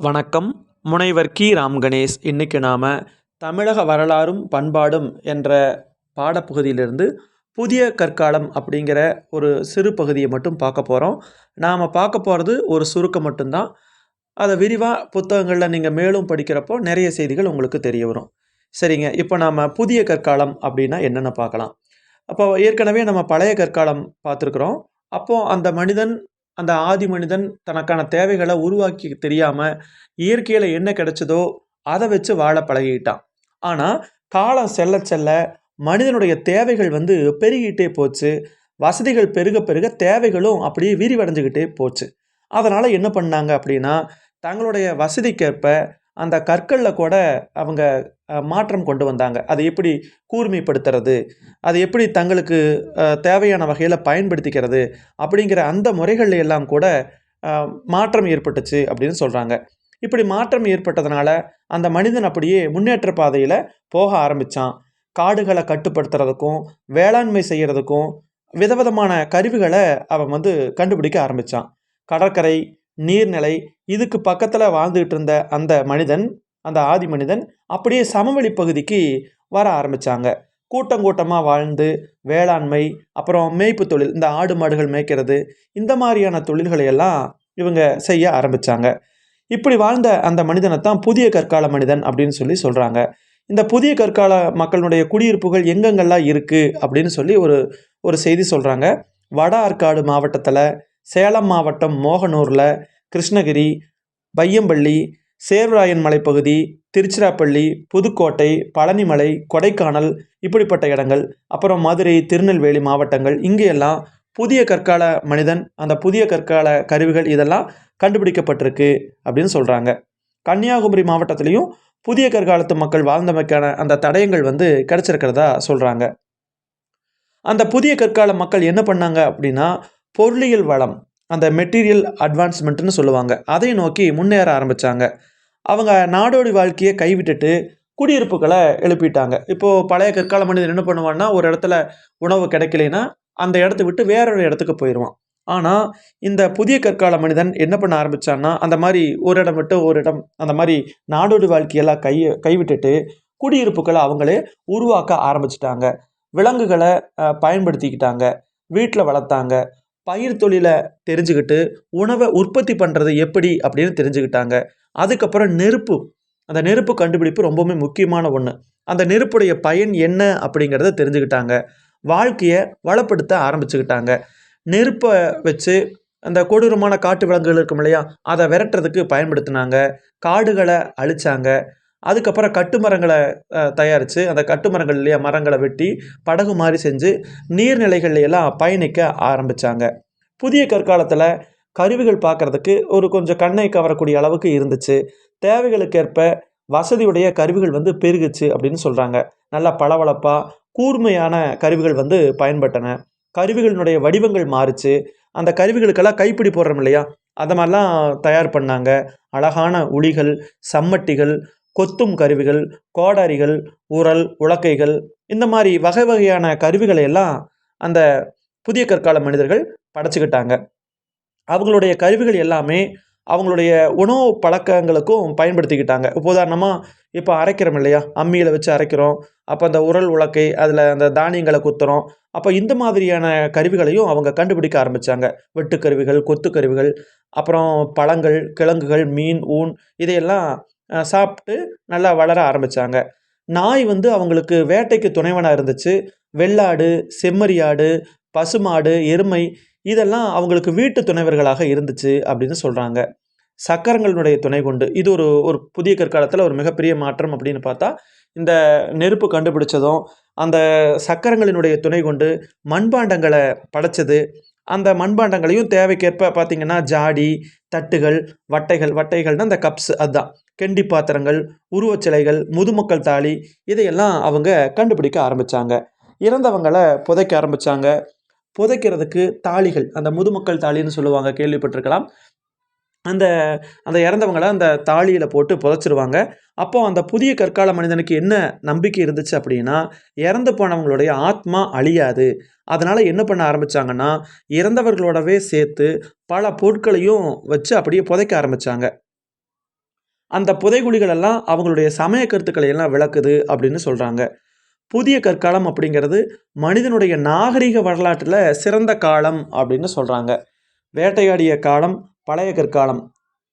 வணக்கம். முனைவர் கி. ராம் கணேஷ் இன்றைக்கி நாம் தமிழக வரலாறும் பண்பாடும் என்ற பாடப்பகுதியிலிருந்து புதிய கற்காலம் அப்படிங்கிற ஒரு சிறு பகுதியை மட்டும் பார்க்க போகிறோம் நாம் பார்க்க போகிறது ஒரு சுருக்கம் மட்டும்தான். அதை விரிவாக புத்தகங்களில் நீங்கள் மேலும் படிக்கிறப்போ நிறைய செய்திகள் உங்களுக்கு தெரிய வரும். சரிங்க. இப்போ நாம் புதிய கற்காலம் அப்படின்னா என்னென்ன பார்க்கலாம். அப்போ ஏற்கனவே நம்ம பழைய கற்காலம் பார்த்துருக்குறோம். அப்போது அந்த மனிதன் அந்த ஆதி மனிதன் தனக்கான தேவைகளை உருவாக்கி தெரியாமல் இயற்கையில் என்ன கிடைச்சதோ அதை வச்சு வாழ பழகிக்கிட்டான் ஆனால் காலம் செல்ல செல்ல மனிதனுடைய தேவைகள் வந்து பெருகிட்டே போச்சு. வசதிகள் பெருக பெருக தேவைகளும் அப்படியே விரிவடைஞ்சுக்கிட்டே போச்சு. அதனால் என்ன பண்ணாங்க அப்படின்னா தங்களுடைய வசதிக்கேற்ப அந்த கற்களில் கூட அவங்க மாற்றம் கொண்டு வந்தாங்க. அதை எப்படி கூர்மைப்படுத்துறது? அதை எப்படி தங்களுக்கு தேவையான வகையில் பயன்படுத்திக்கிறது? அப்படிங்கிற அந்த முறைகள் எல்லாம் கூட மாற்றம் ஏற்பட்டுச்சு அப்படின்னு சொல்கிறாங்க இப்படி மாற்றம் ஏற்பட்டதுனால அந்த மனிதன் அப்படியே முன்னேற்ற பாதையில் போக ஆரம்பித்தான் காடுகளை கட்டுப்படுத்துறதுக்கும் வேளாண்மை செய்கிறதுக்கும் விதவிதமான கருவிகளை அவன் வந்து கண்டுபிடிக்க ஆரம்பித்தான் கடற்கரை நீர்நிலை இதுக்கு பக்கத்தில் வாழ்ந்துகிட்டு இருந்த அந்த மனிதன் அந்த ஆதி மனிதன் அப்படியே சமவெளி பகுதிக்கு வர ஆரம்பித்தாங்க கூட்டம் கூட்டமாக வாழ்ந்து வேளாண்மை அப்புறம் மேய்ப்பு தொழில் இந்த ஆடு மாடுகள் மேய்க்கிறது இந்த மாதிரியான தொழில்களை எல்லாம் இவங்க செய்ய ஆரம்பித்தாங்க இப்படி வாழ்ந்த அந்த மனிதனை தான் புதிய கற்கால மனிதன் அப்படின்னு சொல்லி சொல்கிறாங்க இந்த புதிய கற்கால மக்களுடைய குடியிருப்புகள் எங்கெங்கெல்லாம் இருக்குது அப்படின்னு சொல்லி ஒரு ஒரு செய்தி சொல்கிறாங்க வட ஆற்காடு மாவட்டத்தில் சேலம் மாவட்டம் மோகனூரில் கிருஷ்ணகிரி பையம்பள்ளி சேர்வராயன் மலைப்பகுதி திருச்சிராப்பள்ளி புதுக்கோட்டை பழனிமலை கொடைக்கானல் இப்படிப்பட்ட இடங்கள். அப்புறம் மதுரை திருநெல்வேலி மாவட்டங்கள். இங்கேயெல்லாம் புதிய கற்கால மனிதன் அந்த புதிய கற்கால கருவிகள் இதெல்லாம் கண்டுபிடிக்கப்பட்டிருக்கு அப்படின்னு சொல்கிறாங்க கன்னியாகுமரி மாவட்டத்திலையும் புதிய கற்காலத்து மக்கள் வாழ்ந்தமைக்கான அந்த தடயங்கள் வந்து கிடச்சிருக்கிறதா சொல்கிறாங்க அந்த புதிய கற்கால மக்கள் என்ன பண்ணாங்க அப்படின்னா பொருளியல் வளம் அந்த மெட்டீரியல் அட்வான்ஸ்மெண்ட்டுன்னு சொல்லுவாங்க. அதை நோக்கி முன்னேற ஆரம்பித்தாங்க அவங்க நாடோடி வாழ்க்கையை கைவிட்டுட்டு குடியிருப்புகளை எழுப்பிட்டாங்க. இப்போது பழைய கற்கால மனிதன் என்ன பண்ணுவான்னா ஒரு இடத்துல உணவு கிடைக்கலைன்னா அந்த இடத்த விட்டு வேற ஒரு இடத்துக்கு போயிடுவான். ஆனால் இந்த புதிய கற்கால மனிதன் என்ன பண்ண ஆரம்பித்தான்னா அந்த மாதிரி ஒரு இடம் விட்டு ஒரு இடம் அந்த மாதிரி நாடோடி வாழ்க்கையெல்லாம் கை கைவிட்டுட்டு குடியிருப்புகளை அவங்களே உருவாக்க ஆரம்பிச்சிட்டாங்க. விலங்குகளை பயன்படுத்திக்கிட்டாங்க. வீட்டில் வளர்த்தாங்க. பயிர் தொழிலை தெரிஞ்சுக்கிட்டு உணவை உற்பத்தி பண்ணுறது எப்படி அப்படின்னு தெரிஞ்சுக்கிட்டாங்க. அதுக்கப்புறம் நெருப்பு. அந்த நெருப்பு கண்டுபிடிப்பு ரொம்பவுமே முக்கியமான ஒன்று அந்த நெருப்புடைய பயன் என்ன அப்படிங்கிறத தெரிஞ்சுக்கிட்டாங்க. வாழ்க்கையை வளப்படுத்த ஆரம்பிச்சுக்கிட்டாங்க. நெருப்பை வச்சு அந்த கொடூரமான காட்டு விலங்குகள் இருக்கும் இல்லையா அதை விரட்டுறதுக்கு பயன்படுத்தினாங்க. காடுகளை அழித்தாங்க அதுக்கப்புறம் கட்டுமரங்களை தயாரித்து அந்த கட்டுமரங்கள்லேயே மரங்களை வெட்டி படகு மாதிரி செஞ்சு நீர்நிலைகள்லையெல்லாம் பயணிக்க ஆரம்பித்தாங்க புதிய கற்காலத்தில் கருவிகள் பார்க்குறதுக்கு ஒரு கொஞ்சம் கண்ணை கவரக்கூடிய அளவுக்கு இருந்துச்சு. தேவைகளுக்கேற்ப வசதியுடைய கருவிகள் வந்து பெருகுச்சு அப்படின்னு சொல்கிறாங்க நல்லா பளபளப்பாக கூர்மையான கருவிகள் வந்து பயன்பட்டன. கருவிகளினுடைய வடிவங்கள் மாறுச்சு. அந்த கருவிகளுக்கெல்லாம் கைப்பிடி போடுறோம் இல்லையா? அந்த மாதிரிலாம் தயார் பண்ணாங்க. அழகான உளிகள் சம்மட்டிகள் கொத்தும் கருவிகள் கோடாரிகள் உரல் உலக்கைகள் இந்த மாதிரி வகை வகையான கருவிகளை எல்லாம் அந்த புதிய கற்கால மனிதர்கள் படைச்சிக்கிட்டாங்க. அவங்களுடைய கருவிகள் எல்லாமே அவங்களுடைய உணவு பழக்கங்களுக்கும் பயன்படுத்திக்கிட்டாங்க. இப்போ உதாரணமாக இப்போ அரைக்கிறோம் இல்லையா? அம்மியில் வச்சு அரைக்கிறோம். அப்போ அந்த உரல் உலக்கை அதில் அந்த தானியங்களை குத்துறோம். அப்போ இந்த மாதிரியான கருவிகளையும் அவங்க கண்டுபிடிக்க ஆரம்பித்தாங்க வெட்டுக்கருவிகள் கொத்து கருவிகள் அப்புறம் பழங்கள் கிழங்குகள் மீன் ஊன் இதையெல்லாம் சாப்பிட்டு நல்லா வளர ஆரம்பித்தாங்க நாய் வந்து அவங்களுக்கு வேட்டைக்கு துணைவனாக இருந்துச்சு. வெள்ளாடு செம்மறியாடு பசுமாடு எருமை இதெல்லாம் அவங்களுக்கு வீட்டு துணைவர்களாக இருந்துச்சு அப்படின்னு சொல்கிறாங்க சக்கரங்களுடைய துணை கொண்டு. இது ஒரு ஒரு புதிய கற்காலத்தில் ஒரு மிகப்பெரிய மாற்றம் அப்படின்னு பார்த்தா இந்த நெருப்பு கண்டுபிடிச்சதும் அந்த சக்கரங்களினுடைய துணை கொண்டு மண்பாண்டங்களை படைச்சது அந்த மண்பாண்டங்களையும் தேவைக்கேற்ப பார்த்திங்கன்னா ஜாடி தட்டுகள் வட்டைகள் வட்டைகள்னால் அந்த கப்ஸ் அதுதான். கெண்டி பாத்திரங்கள் உருவச்சிலைகள் முதுமக்கள் தாலி இதையெல்லாம் அவங்க கண்டுபிடிக்க ஆரம்பித்தாங்க இறந்தவங்களை புதைக்க ஆரம்பித்தாங்க புதைக்கிறதுக்கு தாலிகள் அந்த முதுமக்கள் தாலின்னு சொல்லுவாங்க கேள்விப்பட்டிருக்கலாம். அந்த அந்த இறந்தவங்களை அந்த தாலியில் போட்டு புதைச்சிருவாங்க. அப்போ அந்த புதிய கற்கால மனிதனுக்கு என்ன நம்பிக்கை இருந்துச்சு அப்படின்னா இறந்து போனவங்களுடைய ஆத்மா அழியாது. அதனால் என்ன பண்ண ஆரம்பித்தாங்கன்னா இறந்தவர்களோடவே சேர்த்து பல பொருட்களையும் வச்சு அப்படியே புதைக்க ஆரம்பித்தாங்க அந்த புதைகுழிகள் எல்லாம் அவங்களுடைய சமய கருத்துக்களை எல்லாம் விளக்குது அப்படின்னு சொல்கிறாங்க புதிய கற்காலம் அப்படிங்கிறது மனிதனுடைய நாகரிக வரலாற்றில் சிறந்த காலம் அப்படின்னு சொல்கிறாங்க வேட்டையாடிய காலம் பழைய கற்காலம்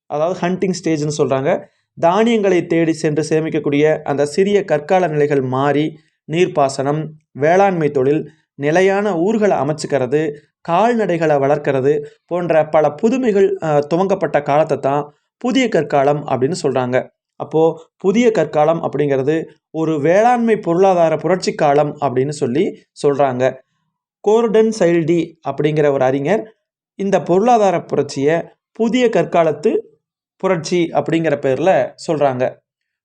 அதாவது ஹண்டிங் ஸ்டேஜ்னு சொல்கிறாங்க தானியங்களை தேடி சென்று சேமிக்கக்கூடிய அந்த சிறிய கற்கால நிலைகள் மாறி நீர்ப்பாசனம் வேளாண்மை தொழில் நிலையான ஊர்களை அமைச்சுக்கிறது கால்நடைகளை வளர்க்கிறது போன்ற பல புதுமைகள் துவங்கப்பட்ட காலத்தை தான் புதிய கற்காலம் அப்படின்னு சொல்கிறாங்க அப்போது புதிய கற்காலம் அப்படிங்கிறது ஒரு வேளாண்மை பொருளாதார புரட்சி காலம் அப்படின்னு சொல்லி சொல்கிறாங்க கோர்டன் சைல்டி அப்படிங்கிற ஒரு அறிஞர் இந்த பொருளாதார புரட்சியை புதிய கற்காலத்து புரட்சி அப்படிங்கிற பேரில் சொல்கிறாங்க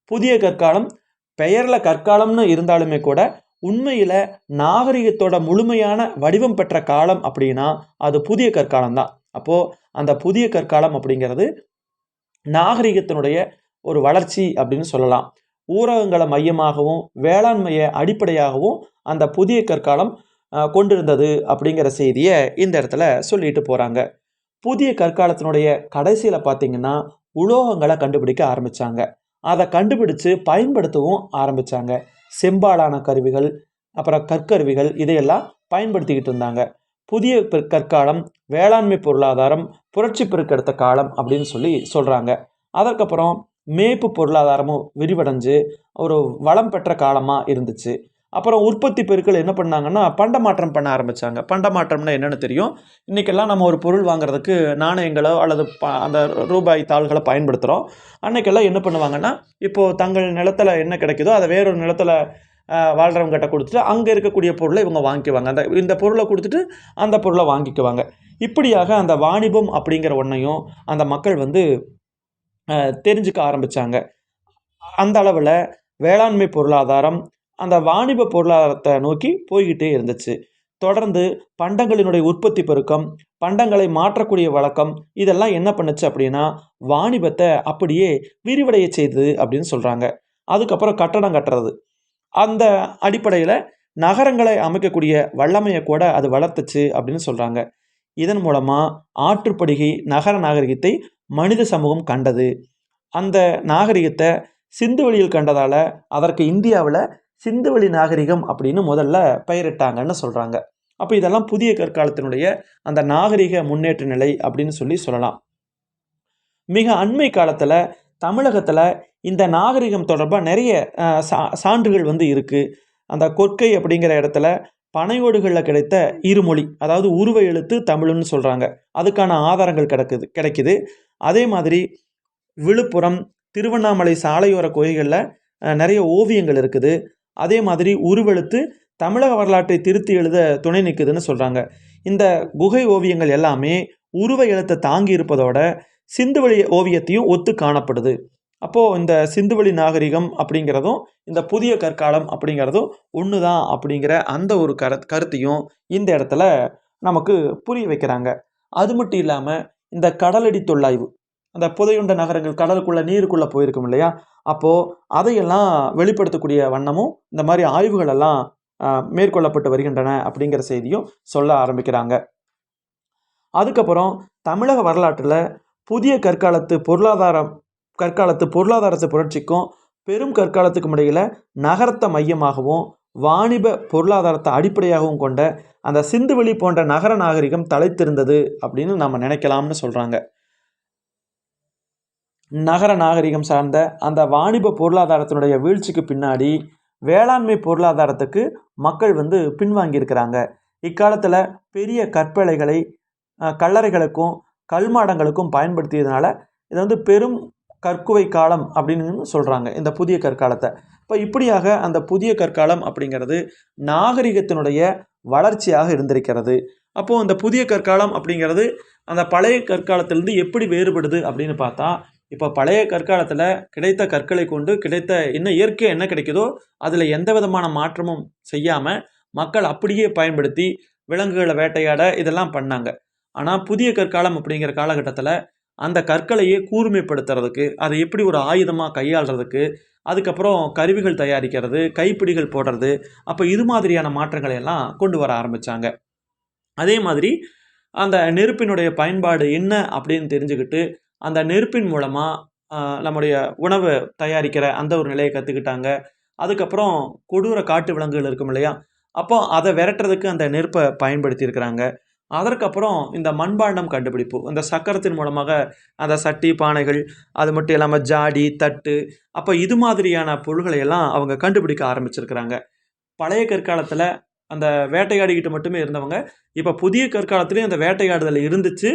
புதிய கற்காலம் பெயரில் கற்காலம்னு இருந்தாலுமே கூட உண்மையில் நாகரிகத்தோட முழுமையான வடிவம் பெற்ற காலம் அப்படின்னா அது புதிய கற்காலம் தான் அப்போது அந்த புதிய கற்காலம் அப்படிங்கிறது நாகரிகத்தினுடைய ஒரு வளர்ச்சி அப்படின்னு சொல்லலாம். ஊரகங்களை மையமாகவும் வேளாண்மையை அடிப்படையாகவும் அந்த புதிய கற்காலம் கொண்டிருந்தது அப்படிங்கிற செய்தியை இந்த இடத்துல சொல்லிட்டு போகிறாங்க புதிய கற்காலத்தினுடைய கடைசியில் பார்த்தீங்கன்னா உலோகங்களை கண்டுபிடிக்க ஆரம்பித்தாங்க அதை கண்டுபிடிச்சு பயன்படுத்தவும் ஆரம்பித்தாங்க செம்பாலான கருவிகள் அப்புறம் கற்கருவிகள் இதையெல்லாம் பயன்படுத்திக்கிட்டு இருந்தாங்க. புதிய கற்காலம் வேளாண்மை பொருளாதாரம் புரட்சி பெருக்கெடுத்த காலம் அப்படின்னு சொல்லி சொல்கிறாங்க அதற்கப்புறம் மேய்ப்பு பொருளாதாரமும் விரிவடைஞ்சு ஒரு வளம் பெற்ற காலமாக இருந்துச்சு. அப்புறம் உற்பத்தி பெருக்கள் என்ன பண்ணாங்கன்னா பண்டமாற்றம் பண்ண ஆரம்பித்தாங்க பண்டமாற்றம்னா என்னென்னு தெரியும். இன்றைக்கெல்லாம் நம்ம ஒரு பொருள் வாங்குறதுக்கு நாணயங்களோ அல்லது ப அந்த ரூபாய் தாள்களை பயன்படுத்துகிறோம் அன்றைக்கெல்லாம் என்ன பண்ணுவாங்கன்னா இப்போது தங்கள் நிலத்தில் என்ன கிடைக்குதோ அதை வேறொரு நிலத்தில் வாழ்கிறவங்ககிட்ட கொடுத்துட்டு அங்கே இருக்கக்கூடிய பொருளை இவங்க வாங்கிக்குவாங்க. அந்த இந்த பொருளை கொடுத்துட்டு அந்த பொருளை வாங்கிக்குவாங்க. இப்படியாக அந்த வாணிபம் அப்படிங்கிற ஒன்றையும் அந்த மக்கள் வந்து தெரிஞ்சுக்க ஆரம்பித்தாங்க அந்த அளவில் வேளாண்மை பொருளாதாரம் அந்த வாணிப பொருளாதாரத்தை நோக்கி போய்கிட்டே இருந்துச்சு. தொடர்ந்து பண்டங்களினுடைய உற்பத்தி பெருக்கம் பண்டங்களை மாற்றக்கூடிய வழக்கம் இதெல்லாம் என்ன பண்ணுச்சு அப்படின்னா வாணிபத்தை அப்படியே விரிவடைய செய்தது அப்படின்னு சொல்கிறாங்க அதுக்கப்புறம் கட்டடம் கட்டுறது. அந்த அடிப்படையில் நகரங்களை அமைக்கக்கூடிய வல்லமையை கூட அது வளர்த்துச்சு அப்படின்னு சொல்கிறாங்க இதன் மூலமாக ஆற்றுப்படுகை நகர நாகரிகத்தை மனித சமூகம் கண்டது. அந்த நாகரிகத்தை சிந்து வெளியில் கண்டதால் அதற்கு இந்தியாவில் சிந்துவெளி நாகரிகம் அப்படின்னு முதல்ல பெயரிட்டாங்கன்னு சொல்கிறாங்க அப்போ இதெல்லாம் புதிய கற்காலத்தினுடைய அந்த நாகரிக முன்னேற்ற நிலை அப்படின்னு சொல்லி சொல்லலாம். மிக அண்மை காலத்தில் தமிழகத்தில் இந்த நாகரிகம் தொடர்பாக நிறைய சா சான்றுகள் வந்து இருக்குது அந்த கொற்கை அப்படிங்கிற இடத்துல பனையோடுகளில் கிடைத்த இருமொழி அதாவது உருவ எழுத்து தமிழ்னு சொல்கிறாங்க அதுக்கான ஆதாரங்கள் கிடக்குது கிடைக்குது. அதே மாதிரி விழுப்புரம் திருவண்ணாமலை சாலையோர கோயில்களில் நிறைய ஓவியங்கள் இருக்குது. அதே மாதிரி உருவெழுத்து தமிழக வரலாற்றை திருத்தி எழுத துணை நிற்குதுன்னு சொல்கிறாங்க இந்த குகை ஓவியங்கள் எல்லாமே உருவ எழுத்தை தாங்கி இருப்பதோட சிந்துவெளி ஓவியத்தையும் ஒத்து காணப்படுது. அப்போது இந்த சிந்துவெளி நாகரிகம் அப்படிங்கிறதும் இந்த புதிய கற்காலம் அப்படிங்கிறதும் ஒன்று தான் அப்படிங்கிற அந்த ஒரு கரு கருத்தையும் இந்த இடத்துல நமக்கு புரிய வைக்கிறாங்க. அது மட்டும் இல்லாமல் இந்த கடலடி தொல்லாய்வு அந்த புதையுண்ட நகரங்கள் கடலுக்குள்ளே நீருக்குள்ளே போயிருக்கும் இல்லையா? அப்போது அதையெல்லாம் வெளிப்படுத்தக்கூடிய வண்ணமும் இந்த மாதிரி ஆய்வுகள் எல்லாம் மேற்கொள்ளப்பட்டு வருகின்றன அப்படிங்கிற செய்தியும் சொல்ல ஆரம்பிக்கிறாங்க. அதுக்கப்புறம் தமிழக வரலாற்றில் புதிய கற்காலத்து பொருளாதாரம் கற்காலத்து பொருளாதாரத்து புரட்சிக்கும் பெரும் கற்காலத்துக்கும் இடையில் நகரத்தை மையமாகவும் வாணிப பொருளாதாரத்தை அடிப்படையாகவும் கொண்ட அந்த சிந்துவெளி போன்ற நகர நாகரிகம் தலைத்திருந்தது அப்படின்னு நம்ம நினைக்கலாம்னு சொல்கிறாங்க நகர நாகரிகம் சார்ந்த அந்த வாணிப பொருளாதாரத்தினுடைய வீழ்ச்சிக்கு பின்னாடி வேளாண்மை பொருளாதாரத்துக்கு மக்கள் வந்து பின்வாங்கியிருக்கிறாங்க. இக்காலத்தில் பெரிய கற்பலைகளை கல்லறைகளுக்கும் கல்மாடங்களுக்கும் பயன்படுத்தியதுனால இதை வந்து பெரும் கற்குவை காலம் அப்படின்னு சொல்கிறாங்க இந்த புதிய கற்காலத்தை. இப்போ இப்படியாக அந்த புதிய கற்காலம் அப்படிங்கிறது நாகரிகத்தினுடைய வளர்ச்சியாக இருந்திருக்கிறது. அப்போது அந்த புதிய கற்காலம் அப்படிங்கிறது அந்த பழைய கற்காலத்திலேருந்து எப்படி வேறுபடுது அப்படின்னு பார்த்தா இப்போ பழைய கற்காலத்தில் கிடைத்த கற்களை கொண்டு கிடைத்த என்ன இயற்கை என்ன கிடைக்குதோ அதில் எந்த விதமான மாற்றமும் செய்யாமல் மக்கள் அப்படியே பயன்படுத்தி விலங்குகளை வேட்டையாட இதெல்லாம் பண்ணாங்க. ஆனால் புதிய கற்காலம் அப்படிங்கிற காலகட்டத்தில் அந்த கற்களையே கூர்மைப்படுத்துறதுக்கு அதை எப்படி ஒரு ஆயுதமாக கையாளுறதுக்கு அதுக்கப்புறம் கருவிகள் தயாரிக்கிறது கைப்பிடிகள் போடுறது அப்போ இது மாதிரியான மாற்றங்களை எல்லாம் கொண்டு வர ஆரம்பித்தாங்க அதே மாதிரி அந்த நெருப்பினுடைய பயன்பாடு என்ன அப்படின்னு தெரிஞ்சுக்கிட்டு அந்த நெருப்பின் மூலமாக நம்முடைய உணவு தயாரிக்கிற அந்த ஒரு நிலையை கற்றுக்கிட்டாங்க அதுக்கப்புறம் கொடூர காட்டு விலங்குகள் இருக்கும் இல்லையா? அப்போ அதை விரட்டுறதுக்கு அந்த நெருப்பை பயன்படுத்தியிருக்கிறாங்க. அதற்கப்புறம் இந்த மண்பாண்டம் கண்டுபிடிப்பு இந்த சக்கரத்தின் மூலமாக அந்த சட்டி பானைகள் அது மட்டும் இல்லாமல் ஜாடி தட்டு அப்போ இது மாதிரியான பொருள்களை எல்லாம் அவங்க கண்டுபிடிக்க ஆரம்பிச்சிருக்கிறாங்க. பழைய கற்காலத்தில் அந்த வேட்டையாடிக்கிட்டு மட்டுமே இருந்தவங்க இப்போ புதிய கற்காலத்துலேயும் அந்த வேட்டையாடுதல் இருந்துச்சு.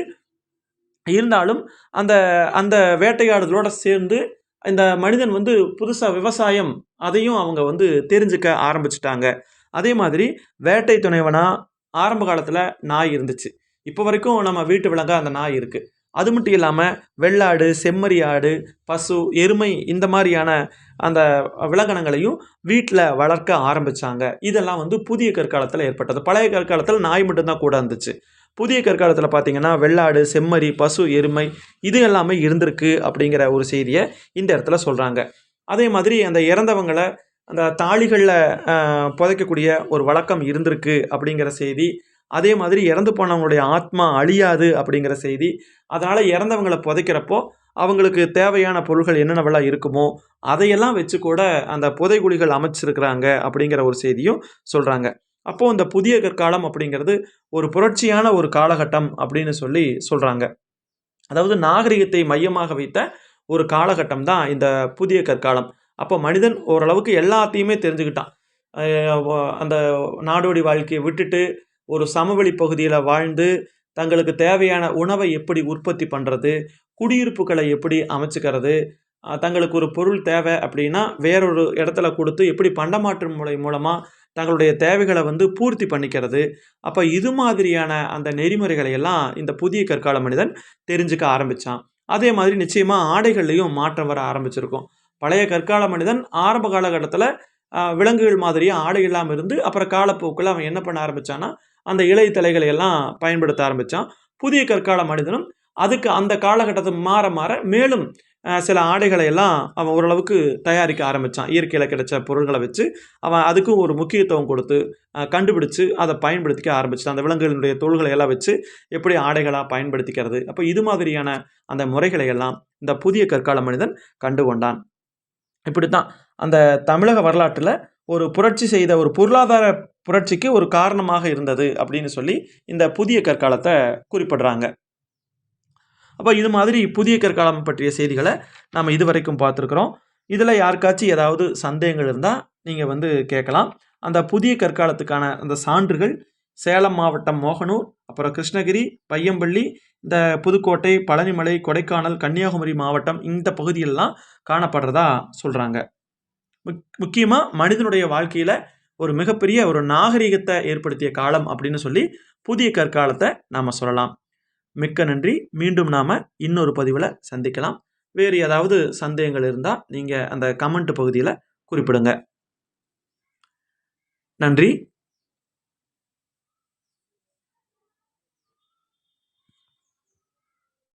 இருந்தாலும் அந்த அந்த வேட்டையாடுதலோட சேர்ந்து இந்த மனிதன் வந்து புதுசாக விவசாயம் அதையும் அவங்க வந்து தெரிஞ்சுக்க ஆரம்பிச்சிட்டாங்க. அதே மாதிரி வேட்டை துணைவனாக ஆரம்ப காலத்தில் நாய் இருந்துச்சு. இப்போ வரைக்கும் நம்ம வீட்டு விலங்காக அந்த நாய் இருக்குது அது மட்டும் இல்லாமல் வெள்ளாடு செம்மறி ஆடு பசு எருமை இந்த மாதிரியான அந்த விலங்கினங்களையும் வீட்டில் வளர்க்க ஆரம்பித்தாங்க இதெல்லாம் வந்து புதிய கற்காலத்தில் ஏற்பட்டது. பழைய கற்காலத்தில் நாய் மட்டும்தான் கூட இருந்துச்சு. புதிய கற்காலத்தில் பார்த்திங்கன்னா வெள்ளாடு செம்மறி பசு எருமை இது எல்லாமே இருந்திருக்கு அப்படிங்கிற ஒரு செய்தியை இந்த இடத்துல சொல்கிறாங்க அதே மாதிரி அந்த இறந்தவங்களை அந்த தாளிகளில் புதைக்கக்கூடிய ஒரு வழக்கம் இருந்திருக்கு அப்படிங்கிற செய்தி அதே மாதிரி இறந்து போனவங்களுடைய ஆத்மா அழியாது அப்படிங்கிற செய்தி அதனால் இறந்தவங்களை புதைக்கிறப்போ அவங்களுக்கு தேவையான பொருள்கள் என்னென்னவெல்லாம் இருக்குமோ அதையெல்லாம் வச்சு கூட அந்த புதைகுழிகள் அமைச்சிருக்கிறாங்க அப்படிங்கிற ஒரு செய்தியும் சொல்கிறாங்க அப்போது இந்த புதிய கற்காலம் அப்படிங்கிறது ஒரு புரட்சியான ஒரு காலகட்டம் அப்படின்னு சொல்லி சொல்கிறாங்க அதாவது நாகரிகத்தை மையமாக வைத்த ஒரு காலகட்டம் தான் இந்த புதிய கற்காலம். அப்போ மனிதன் ஓரளவுக்கு எல்லாத்தையுமே தெரிஞ்சுக்கிட்டான். அந்த நாடோடி வாழ்க்கையை விட்டுட்டு ஒரு சமவெளி பகுதியில் வாழ்ந்து தங்களுக்கு தேவையான உணவை எப்படி உற்பத்தி பண்ணுறது குடியிருப்புகளை எப்படி அமைச்சுக்கிறது தங்களுக்கு ஒரு பொருள் தேவை அப்படின்னா வேறொரு இடத்துல கொடுத்து எப்படி பண்டமாற்று முறை மூலமாக தங்களுடைய தேவைகளை வந்து பூர்த்தி பண்ணிக்கிறது. அப்போ இது மாதிரியான அந்த நெறிமுறைகளை எல்லாம் இந்த புதிய கற்கால மனிதன் தெரிஞ்சுக்க ஆரம்பித்தான் அதே மாதிரி நிச்சயமாக ஆடைகள்லையும் மாற்றம் வர ஆரம்பிச்சிருக்கும். பழைய கற்கால மனிதன் ஆரம்ப காலகட்டத்தில் விலங்குகள் மாதிரியே ஆடை இல்லாமல் இருந்து அப்புறம் காலப்போக்கில் அவன் என்ன பண்ண ஆரம்பித்தான்னா அந்த இலை தலைகளை எல்லாம் பயன்படுத்த ஆரம்பித்தான் புதிய கற்கால மனிதனும் அதுக்கு அந்த காலகட்டத்தை மாற மாற மேலும் சில ஆடைகளை எல்லாம் அவன் ஓரளவுக்கு தயாரிக்க ஆரம்பித்தான் இயற்கையில் கிடைச்ச பொருள்களை வச்சு அவன் அதுக்கும் ஒரு முக்கியத்துவம் கொடுத்து கண்டுபிடிச்சு அதை பயன்படுத்திக்க ஆரம்பிச்சிட்டான் அந்த விலங்குகளினுடைய தொழில்களை எல்லாம் வச்சு எப்படி ஆடைகளாக பயன்படுத்திக்கிறது? அப்போ இது மாதிரியான அந்த முறைகளை எல்லாம் இந்த புதிய கற்கால மனிதன் கண்டு கொண்டான் இப்படித்தான் அந்த தமிழக வரலாற்றில் ஒரு புரட்சி செய்த ஒரு பொருளாதார புரட்சிக்கு ஒரு காரணமாக இருந்தது அப்படின்னு சொல்லி இந்த புதிய கற்காலத்தை குறிப்பிடுறாங்க. அப்போ இது மாதிரி புதிய கற்காலம் பற்றிய செய்திகளை நாம் இதுவரைக்கும் பார்த்துருக்குறோம். இதில் யாருக்காச்சும் ஏதாவது சந்தேகங்கள் இருந்தால் நீங்கள் வந்து கேட்கலாம். அந்த புதிய கற்காலத்துக்கான அந்த சான்றுகள் சேலம் மாவட்டம் மோகனூர் அப்புறம் கிருஷ்ணகிரி பையம்பள்ளி இந்த புதுக்கோட்டை பழனிமலை கொடைக்கானல் கன்னியாகுமரி மாவட்டம் இந்த பகுதியிலலாம் காணப்படுறதா சொல்கிறாங்க முக் முக்கியமாக மனிதனுடைய வாழ்க்கையில் ஒரு மிகப்பெரிய ஒரு நாகரிகத்தை ஏற்படுத்திய காலம் அப்படின்னு சொல்லி புதிய கற்காலத்தை நாம் சொல்லலாம். மிக்க நன்றி. மீண்டும் நாம் இன்னொரு பதிவில் சந்திக்கலாம். வேறு ஏதாவது சந்தேகங்கள் இருந்தால் நீங்கள் அந்த கமெண்ட் பகுதியில் குறிப்பிடுங்க. நன்றி.